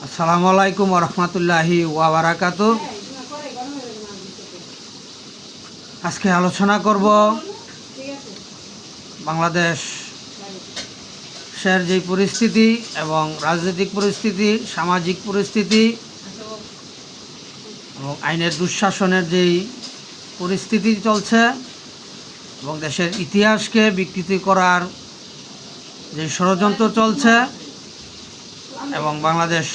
আসসালামু আলাইকুম রহমতুল্লাহি ওয়াবারাকাতু আজকে আলোচনা করব বাংলাদেশ শের যে পরিস্থিতি এবং রাজনৈতিক পরিস্থিতি, সামাজিক পরিস্থিতি এবং আইনের দুঃশাসনের যেই পরিস্থিতি চলছে এবং দেশের ইতিহাসকে বিকৃতি করার যে ষড়যন্ত্র চলছে এবং বাংলাদেশ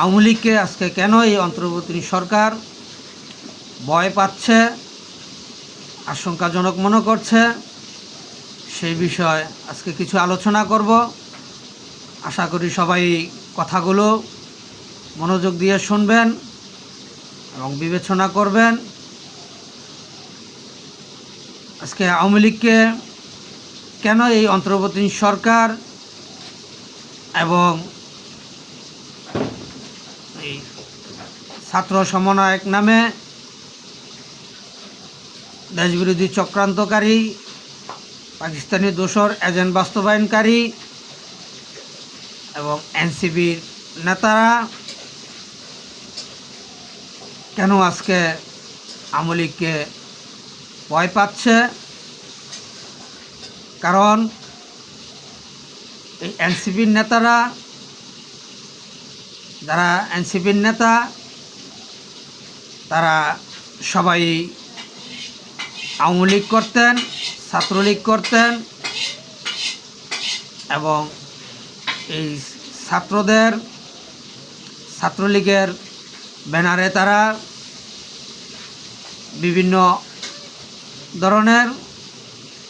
আওয়ামী লীগকে আজকে কেন এই অন্তর্বর্তী সরকার ভয় পাচ্ছে, আশঙ্কাজনক মনে করছে, সেই বিষয়ে আজকে কিছু আলোচনা করব। আশা করি সবাই কথাগুলো মনোযোগ দিয়ে শুনবেন এবং বিবেচনা করবেন। আজকে আওয়ামী লীগকে কেন এই অন্তর্বর্তী সরকার এবং ছাত্র সমন্বয়ক নামে দেশবিরোধী চক্রান্তকারী, পাকিস্তানি দোসর এজেন্ট বাস্তবায়নকারী এবং এনসিবির নেতারা কেন আজকে আওয়ামী লীগকে ভয় পাচ্ছে? কারণ এই এনসিপির নেতারা, যারা এনসিপির নেতা তারা সবাই আওয়ামী লীগ করতেন, ছাত্রলীগ করতেন এবং এই ছাত্রদের, ছাত্রলীগের ব্যানারে তারা বিভিন্ন ধরনের,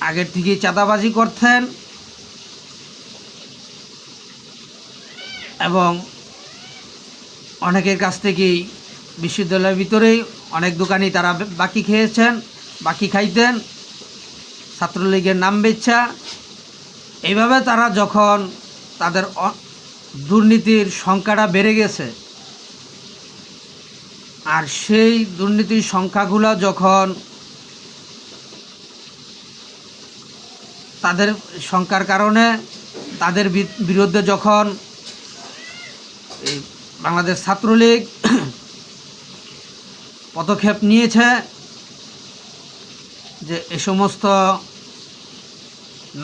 আগের থেকেই চাঁদাবাজি করতেন এবং অনেকের কাছ থেকেই বিশ্ববিদ্যালয়ের ভিতরেই অনেক দোকানি তারা বাকি খেয়েছেন, বাকি খাইতেন, ছাত্রলীগের নাম বেচ্ছা এইভাবে তারা যখন তাদের দুর্নীতির সংখ্যাটা বেড়ে গেছে, আর সেই দুর্নীতির সংখ্যাগুলো যখন তাদের সংখ্যার কারণে তাদের বিরুদ্ধে যখন বাংলাদেশ ছাত্রলীগ পদক্ষেপ নিয়েছে যে এ সমস্ত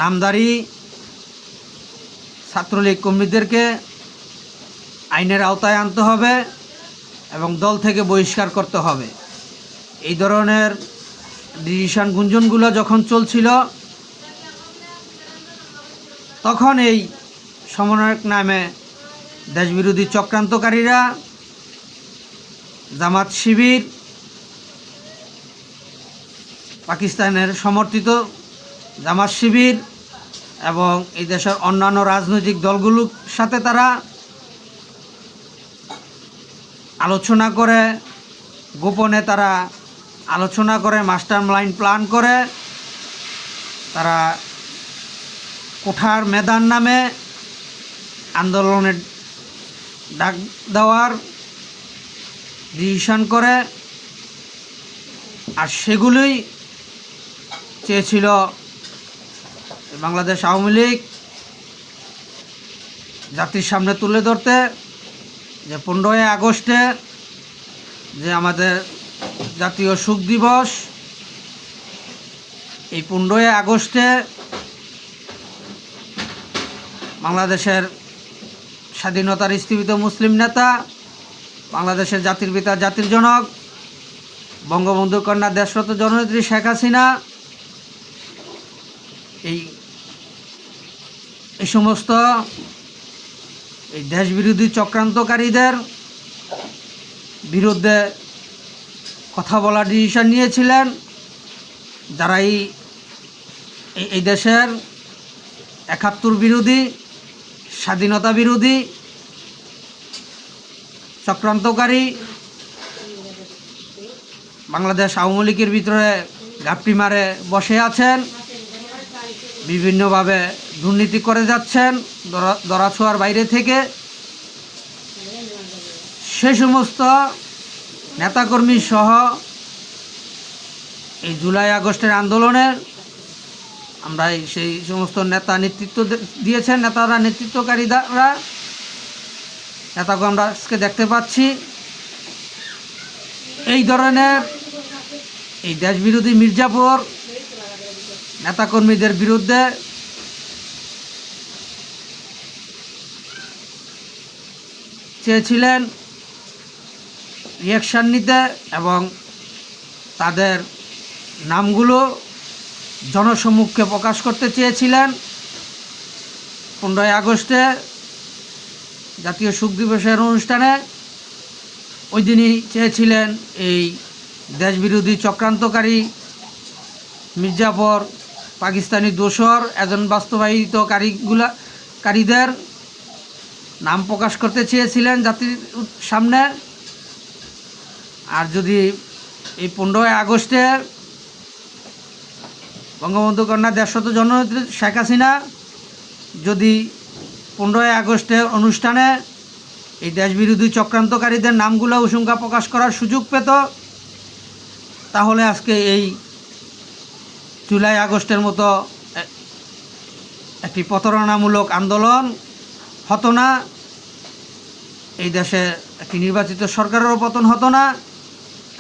নামদারি ছাত্রলীগ কর্মীদেরকে আইনের আওতায় আনতে হবে এবং দল থেকে বহিষ্কার করতে হবে। এই ধরনের ডিসিশন গুঞ্জনগুলো যখন চলছিল, তখন এই সমন্বয়ক নামে দেশবিরোধী চক্রান্তকারীরা, জামাত শিবির পাকিস্তানের সমর্থিত জামাত শিবির এবং এই দেশের অন্যান্য রাজনৈতিক দলগুলোর সাথে তারা আলোচনা করে, গোপনে তারা আলোচনা করে, মাস্টার লাইন প্ল্যান করে, তারা কোঠার মেদান নামে আন্দোলনের ডাক দেওয়ার ডিসিশন করে। আর সেগুলোই চেয়েছিল বাংলাদেশ আওয়ামী লীগ জাতির সামনে তুলে ধরতে যে পনেরোই আগস্টে যে আমাদের জাতীয় সুখ দিবস, এই পনেরোই আগস্টে বাংলাদেশের স্বাধীনতার স্থীপিত মুসলিম নেতা, বাংলাদেশের জাতির পিতা, জাতির জনক, বঙ্গবন্ধু কন্যা দেশরত জননেত্রী শেখ হাসিনা এই এই সমস্ত এই দেশ বিরোধী চক্রান্তকারীদের বিরুদ্ধে কথা বলার ডিসিশন নিয়েছিলেন যারা এই, এই- দেশের একাত্তর বিরোধী, স্বাধীনতা বিরোধী চক্রান্তকারী বাংলাদেশ আওয়ামী লীগের ভিতরে ঘাপটি মারে বসে আছেন। বিভিন্নভাবে দুর্নীতি করে যাচ্ছেন দরা- দরাছোঁয়ার বাইরে থেকে। সে সমস্ত নেতাকর্মী সহ এই জুলাই আগস্টের আন্দোলনের আমরা সেই সমস্ত নেতা নেতৃত্ব দিয়েছেন, নেতারা, নেতৃত্বকারীরা। নেতাকে আমরা আজকে দেখতে পাচ্ছি। এই ধরনের এই দেশবিরোধী মির্জাপুর নেতাকর্মীদের বিরুদ্ধে চেয়েছিলেন রিয়াকশান নিতে এবং তাদের নামগুলো জনসম্মুখে প্রকাশ করতে চেয়েছিলেন। পনেরোই আগস্টে জাতীয় শোক দিবসের অনুষ্ঠানে ওই দিনই চেয়েছিলেন এই দেশবিরোধী চক্রান্তকারী মির্জাফর পাকিস্তানি দোসর এজন বাস্তবায়িতকারীগুলা কারীদের নাম প্রকাশ করতে চেয়েছিলেন জাতির সামনে। আর যদি এই পনেরোই আগস্টে বঙ্গবন্ধু কন্যা দেশত জননেত্রী শেখ হাসিনা যদি পনেরোই আগস্টের অনুষ্ঠানে এই দেশবিরোধী চক্রান্তকারীদের নামগুলো উসংখ্যা প্রকাশ করার সুযোগ পেত, তাহলে আজকে এই জুলাই আগস্টের মতো একটি প্রতারণামূলক আন্দোলন হতো না। এই দেশে একটি নির্বাচিত সরকারেরও পতন হতো না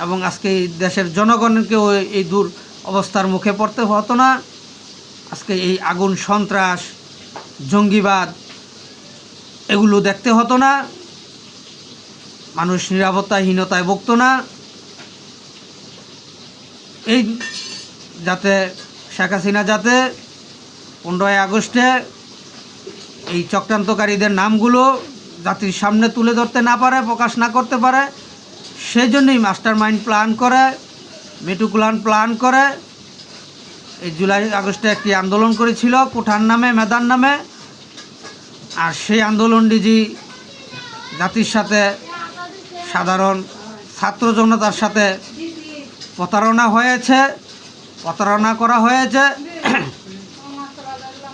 এবং আজকে এই দেশের জনগণকেও এই দূর অবস্থার মুখে পড়তে হতো না। আজকে এই আগুন, সন্ত্রাস, জঙ্গিবাদ এগুলো দেখতে হতো না। মানুষ নিরাপত্তাহীনতায় ভুগত না। এই যাতে শেখ হাসিনা যাতে পনেরোই আগস্টে এই চক্রান্তকারীদের নামগুলো জাতির সামনে তুলে ধরতে না পারে, প্রকাশ না করতে পারে সেই জন্যই মাস্টার মাইন্ড প্ল্যান করে, মেটুকুলান প্ল্যান করে, এই জুলাই আগস্টে একটি আন্দোলন করেছিল, কোঠার নামে মেদান নামে। আর সেই আন্দোলনটি যে জাতির সাথে সাধারণ ছাত্র জনতার সাথে প্রতারণা হয়েছে প্রতারণা করা হয়েছে।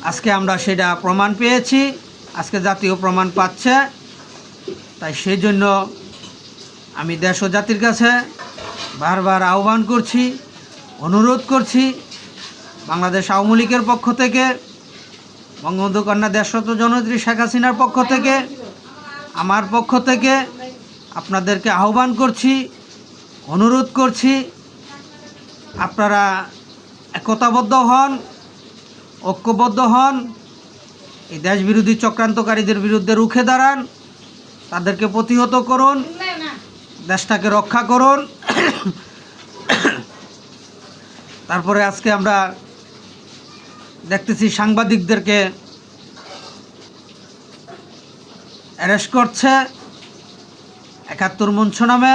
আজকে আমরা সেটা প্রমাণ পেয়েছি, আজকে জাতীয় প্রমাণ পাচ্ছে। তাই সেই জন্য আমি দেশ ও জাতির কাছে বারবার আহ্বান করছি, অনুরোধ করছি, বাংলাদেশ আওয়ামী লীগের পক্ষ থেকে, বঙ্গবন্ধু কন্যা দেশরত জননেত্রী শেখ হাসিনার পক্ষ থেকে, আমার পক্ষ থেকে আপনাদেরকে আহ্বান করছি, অনুরোধ করছি আপনারা একতাবদ্ধ হন, ঐক্যবদ্ধ হন, এই দেশবিরোধী চক্রান্তকারীদের বিরুদ্ধে রুখে দাঁড়ান, তাদেরকে প্রতিহত করুন, দেশটাকে রক্ষা করুন। তারপরে আজকে আমরা দেখতেছি সাংবাদিকদেরকে অ্যারেস্ট করছে, একাত্তর মঞ্চ নামে।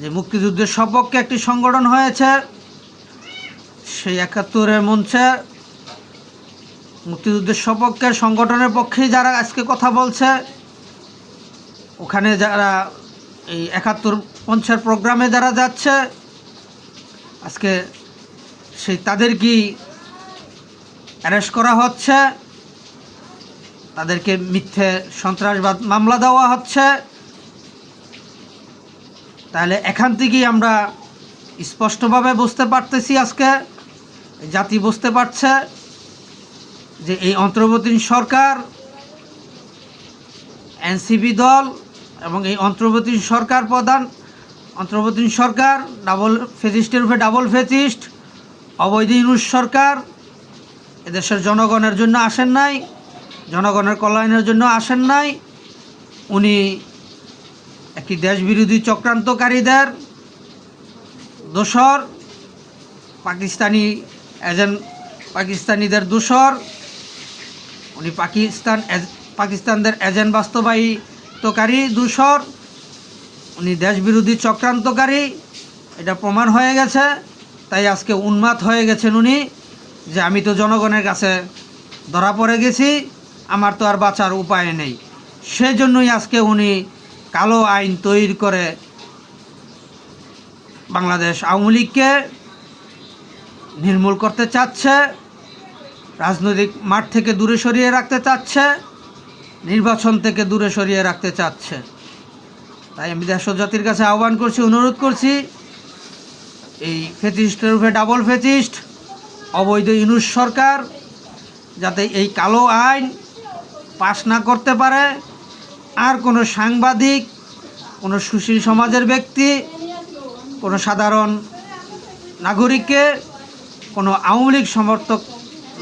যে মুক্তিযুদ্ধের সপক্ষে একটি সংগঠন হয়েছে, সেই একাত্তরের মঞ্চে মুক্তিযুদ্ধের সপক্ষে সংগঠনের পক্ষেই যারা আজকে কথা বলছে, ওখানে যারা এই একাত্তর মঞ্চের প্রোগ্রামে যারা যাচ্ছে, আজকে সেই তাদের কি অ্যারেস্ট করা হচ্ছে, তাদেরকে মিথ্যে সন্ত্রাসবাদ মামলা দেওয়া হচ্ছে। তাহলে এখান থেকেই আমরা স্পষ্টভাবে বুঝতে পারতেছি আজকে, জাতি বুঝতে পারছে যে এই অন্তর্বর্তী সরকার, এনসিপি দল এবং এই অন্তর্বর্তী সরকার প্রধান, অন্তর্বর্তী সরকার ডাবল ফেজিস্টের উপরে ডাবল ফেজিস্ট অবৈধ ইউনুস সরকার, এদেশের জনগণের জন্য আসেন নাই, জনগণের কল্যাণের জন্য আসেন নাই, উনি একটি দেশবিরোধী চক্রান্তকারীদের দোসর পাকিস্তানি এজেন্ট, পাকিস্তানিদের দোসর উনি পাকিস্তান পাকিস্তানদের এজেন্ট বাস্তবায়িতকারী দূষর। উনি দেশবিরোধী চক্রান্তকারী। এটা প্রমাণ হয়ে গেছে। তাই আজকে উন্মাদ হয়ে গেছেন উনি যে আমি তো জনগণের কাছে ধরা পড়ে গেছি, আমার তো আর বাঁচার উপায় নেই। সেই জন্যই আজকে উনি কালো আইন তৈরি করে বাংলাদেশ আওয়ামী লীগকে নির্মূল করতে চাচ্ছে, রাজনৈতিক মাঠ থেকে দূরে সরিয়ে রাখতে চাচ্ছে, নির্বাচন থেকে দূরে সরিয়ে রাখতে চাচ্ছে। তাই আমি দেশ জাতির কাছে আহ্বান করছি, অনুরোধ করছি, এই ফেচিস্টের উপরে ডাবল ফেচিস্ট অবৈধ ইউনুস সরকার যাতে এই কালো আইন পাশ না করতে পারে আর কোনো সাংবাদিক, কোনো সুশীল সমাজের ব্যক্তি, কোনো সাধারণ নাগরিককে, কোনো আওয়ামী লীগ সমর্থক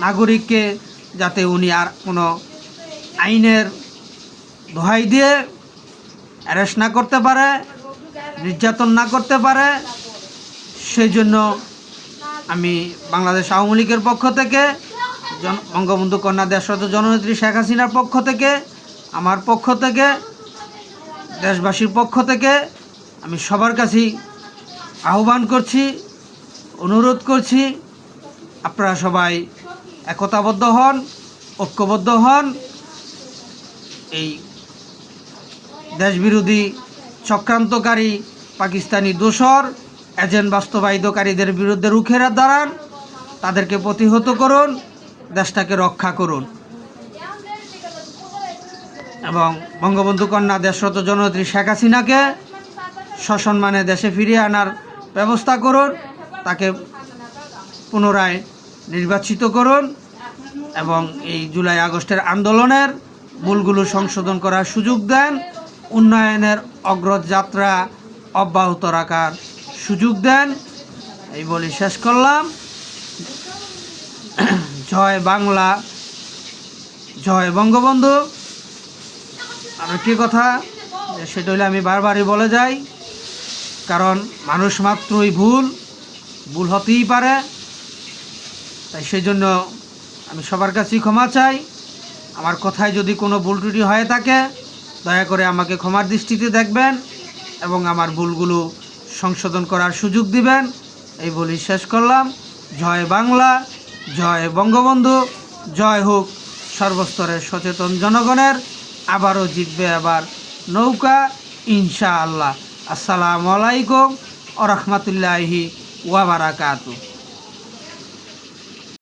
নাগরিককে যাতে উনি আর কোনো আইনের দোহাই দিয়ে অ্যারেস্ট না করতে পারে, নির্যাতন না করতে পারে, সেই জন্য আমি বাংলাদেশ আওয়ামী লীগের পক্ষ থেকে, জন বঙ্গবন্ধু কন্যা দেশরত জননেত্রী শেখ হাসিনার পক্ষ থেকে আমার পক্ষ থেকে, দেশবাসীর পক্ষ থেকে আমি সবার কাছেই আহ্বান করছি, অনুরোধ করছি, আপনারা সবাই একতাবদ্ধ হন, ঐক্যবদ্ধ হন। এই দেশবিরোধী চক্রান্তকারী পাকিস্তানি দোসর এজেন্ট বাস্তবায়িতকারীদের বিরুদ্ধে রুখে দাঁড়ান, তাদেরকে প্রতিহত করুন, দেশটাকে রক্ষা করুন। এবং বঙ্গবন্ধু কন্যা দেশরত জননেত্রী শেখ হাসিনাকে সসম্মানে দেশে ফিরিয়ে আনার ব্যবস্থা করুন, তাকে পুনরায় নির্বাচিত করুন এবং এই জুলাই আগস্টের আন্দোলনের ভুলগুলো সংশোধন করার সুযোগ দেন, উন্নয়নের অগ্রযাত্রা অব্যাহত রাখার সুযোগ দেন। এই বলি শেষ করলাম। জয় বাংলা, জয় বঙ্গবন্ধু। আর একটি কথা? সেটা হলে আমি বারবারই বলে যাই, কারণ মানুষ মাত্রই ভুল ভুল হতেই পারে। তাই সেই জন্য আমি সবার কাছেই ক্ষমা চাই। আমার কথায় যদি কোনো ভুল ত্রুটি হয়ে থাকে, দয়া করে আমাকে ক্ষমার দৃষ্টিতে দেখবেন এবং আমার ভুলগুলো সংশোধন করার সুযোগ দিবেন। এই বলি শেষ করলাম। জয় বাংলা, জয় বঙ্গবন্ধু, জয় হোক সর্বস্তরের সচেতন জনগণের আবারও জিতবে আবার নৌকা ইনশাআল্লাহ। আসসালামু আলাইকুম ওরহমতুল্লাহি রহমতুল্লাহি ওয়াবারাকাতু